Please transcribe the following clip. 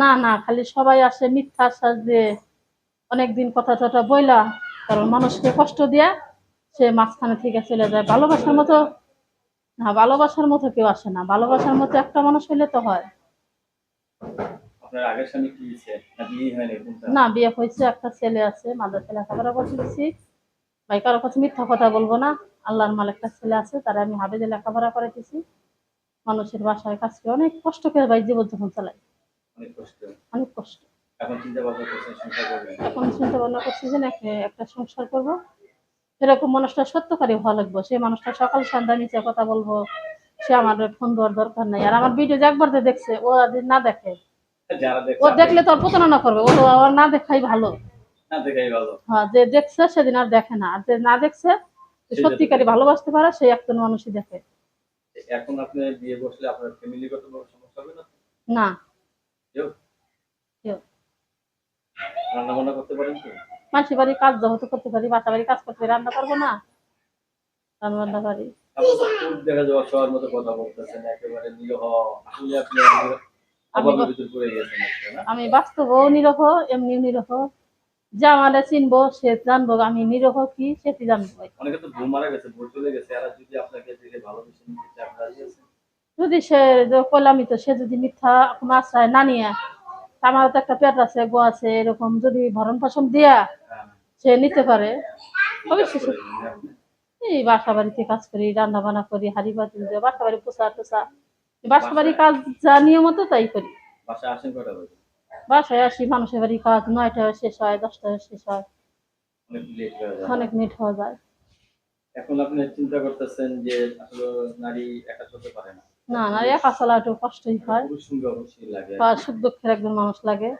না না খালি সবাই আসে মিথ্যা আশ্বাস দিয়ে অনেকদিন কথা টথা বইলা কারণ মানুষকে কষ্ট দিয়া সে মাঝখানে থেকে চলে যায়। ভালোবাসার মতো না ভালোবাসার মতো কেউ আসে না। ভালোবাসার মতো একটা মানুষ হইলে তো হয়। না বিয়ে হয়েছে একটা ছেলে আছে মাদ্রাসা লেখাপড়া করতে দিচ্ছি ভাই কারও কাছে মিথ্যা কথা বলব না। আল্লাহর মাল একটা ছেলে আছে তারা আমি হাবেদে লেখাপড়া করাইতেছি। মানুষের বাসায় কাজ করে অনেক কষ্ট করে ভাই জীবনযাপন চালাই অনেক কষ্ট। অনেক কষ্ট। এখন চিন্তা ভাবনা করছেন সংসার করবেন? এখন চিন্তা ভাবনা করছি যে না, একটা- সংসার করব। এরকম মানুষটা সত্যকারী হওয়া লাগবে সেই মানুষটা সকাল সন্ধ্যা নিচে কথা বলব সে আমার ফোন দেওয়ার দরকার নাই। আর আমার ভিডিও যে একবার দেখছে ও না দেখে। ও দেখলে তো প্রতারণা করবে ও আর না দেখাই ভালো। ভালো। হ্যাঁ যে দেখছে সেদিন আর দেখে না। আর যে না দেখছে যে সে সত্যিকারী ভালোবাসতে পারে সেই একজন মানুষই দেখে। এখন আপনি বিয়ে বসলে আপনার ফ্যামিলিগত সমস্যা হবে না? না। কেউ? কেউ। রান্না বান্না করতে পারেন কি? মানুষের বাড়ি কাজ যেহেতু করতে পারি বাসা বাড়ি কাজ করতে পারি, রান্না করব না। রান্না বান্না পারি আপনি তো খুব দেখা যাওয়া সবার মতো কথা বলতেছেন একেবারে নিরহ। আসলে আপনি অভাবের ভিতর পড়ে গেছেন একটা, না? আমি বাস্তবও নিরহ এমনি নিরহ। যা আমাদের চিনবো সে জানব আমি নিরহ কি সেটি জানব। অনেকে তো মারা গেছে ভুল চলে গেছে। এরা যদি আপনাকে দেখে ভালোবেসে নিতে চায় আপনারা রাজি আছেন? যদি সে যে কইলামই তো সে যদি মিথ্যা কোনো আশ্রয় না নিয়ে আমার তো একটা পেট আছে গো আছে এরকম যদি ভরণ পোষণ দিয়া। সে নিতে পারে অবশ্যই? এই বাসা বাড়িতে কাজ করি রান্না বান্না করি হাড়ি বাতিল দিয়ে বাসা বাড়ি পোষা টোষা বাসা বাড়ি কাজ যা নিয়মত তাই করি। বাসায় আসি মানুষের বাড়ি কাজ নয়টায় শেষ হয় দশটায় শেষ হয়। অনেক লেট যায়। হয়ে যায়। এখন আপনি চিন্তা করতেছেন যে আসলে নারী একা চলতে পারে না। না না একা চলা একটু কষ্টই হয়। সুখ দুঃখের একজন মানুষ লাগে।